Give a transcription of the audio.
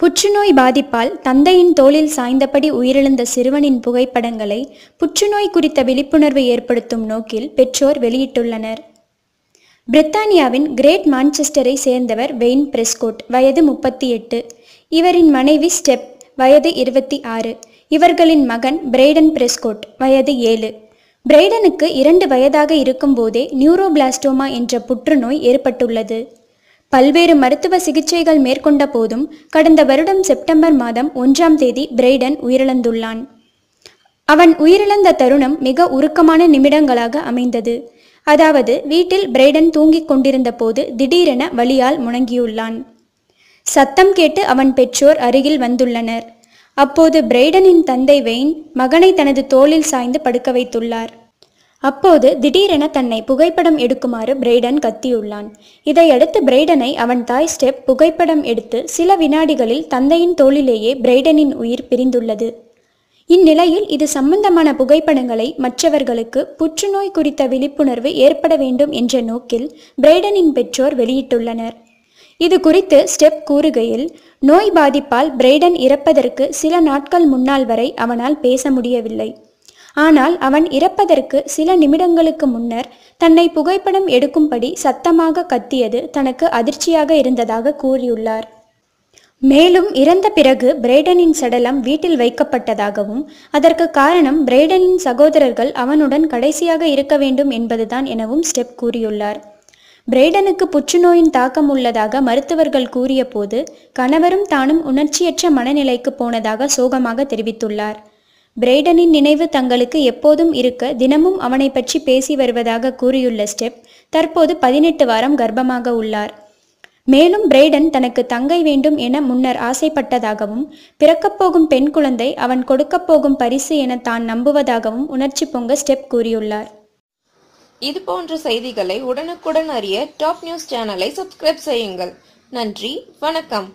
புற்றுநோய் பாதிப்பால் தந்தையின் தோளில் சாய்ந்தபடி உயிரிழந்த சிறுவனின் புகைப்படங்களை புற்றுநோய் குறித்த விழிப்புணர்வு ஏற்படுத்தும் நோக்கில் பெற்றோர் வெளியிட்டுள்ளனர். பிரித்தானியாவின் கிரேட் மான்செஸ்டரை சேர்ந்தவர் வெயின் பிரெஸ்கோட் வயது முப்பத்தி எட்டு. இவரின் மனைவி ஸ்டெப் வயது இருபத்தி ஆறு. இவர்களின் மகன் பிரைடன் பிரெஸ்கோட் வயது ஏழு. பிரைடனுக்கு இரண்டு வயதாக இருக்கும்போதே நியூரோபிளாஸ்டோமா என்ற புற்றுநோய் ஏற்பட்டுள்ளது. பல்வேறு மருத்துவ சிகிச்சைகள் மேற்கொண்ட போதும் கடந்த வருடம் செப்டம்பர் மாதம் ஒன்றாம் தேதி பிரைடன் உயிரிழந்துள்ளான். அவன் உயிரிழந்த தருணம் மிக உருக்கமான நிமிடங்களாக அமைந்தது. அதாவது வீட்டில் பிரைடன் தூங்கிக் கொண்டிருந்த போது திடீரென வலியால் முணங்கியுள்ளான். சத்தம் கேட்டு அவன் பெற்றோர் அருகில் வந்துள்ளனர். அப்போது பிரைடனின் தந்தை வெயின் மகனை தனது தோளில் சாய்ந்து படுக்க வைத்துள்ளார். அப்போது திடீரென தன்னை புகைப்படம் எடுக்குமாறு பிரைடன் கத்தியுள்ளான். இதையடுத்து பிரைடனை அவன் தாய் ஸ்டெப் புகைப்படம் எடுத்து சில வினாடிகளில் தந்தையின் தோளிலேயே பிரைடனின் உயிர் பிரிந்துள்ளது. இந்நிலையில் இது சம்பந்தமான புகைப்படங்களை மற்றவர்களுக்கு புற்றுநோய் குறித்த விழிப்புணர்வு ஏற்பட வேண்டும் என்ற நோக்கில் பிரைடனின் பெற்றோர் வெளியிட்டுள்ளனர். இது குறித்து ஸ்டெப் கூறுகையில் நோய் பாதிப்பால் பிரைடன் இறப்பதற்கு சில நாட்கள் முன்னால் வரை அவனால் பேச முடியவில்லை. ஆனால் அவன் இறப்பதற்கு சில நிமிடங்களுக்கு முன்னர் தன்னை புகைப்படம் எடுக்கும்படி சத்தமாக கத்தியது தனக்கு அதிர்ச்சியாக இருந்ததாக கூறியுள்ளார். மேலும் இறந்த பிறகு பிரைடனின் சடலம் வீட்டில் வைக்கப்பட்டதாகவும் அதற்கு காரணம் பிரைடனின் சகோதரர்கள் அவனுடன் கடைசியாக இருக்க வேண்டும் என்பதுதான் எனவும் ஸ்டெப் கூறியுள்ளார். பிரைடனுக்கு புற்றுநோயின் தாக்கம் உள்ளதாக மருத்துவர்கள் கூறிய போது கணவரும் தானும் உணர்ச்சியற்ற மனநிலைக்கு போனதாக சோகமாக தெரிவித்துள்ளார். பிரைடனின் நினைவு தங்களுக்கு எப்போதும் இருக்க தினமும் அவனை பற்றி பேசி வருவதாக கூறியுள்ள ஸ்டெப் தற்போது பதினெட்டு வாரம் கர்ப்பமாக உள்ளார். மேலும் பிரைடன் தனக்கு தங்கை வேண்டும் என முன்னர் ஆசைப்பட்டதாகவும் பிறக்கப்போகும் பெண் குழந்தை அவன் கொடுக்கப்போகும் பரிசு என தான் நம்புவதாகவும் உணர்ச்சி பொங்க ஸ்டெப் கூறியுள்ளார். இது போன்ற செய்திகளை உடனுக்குடன் அறிய டாப் நியூஸ் சேனலை சப்ஸ்கிரைப் செய்யுங்கள். நன்றி வணக்கம்.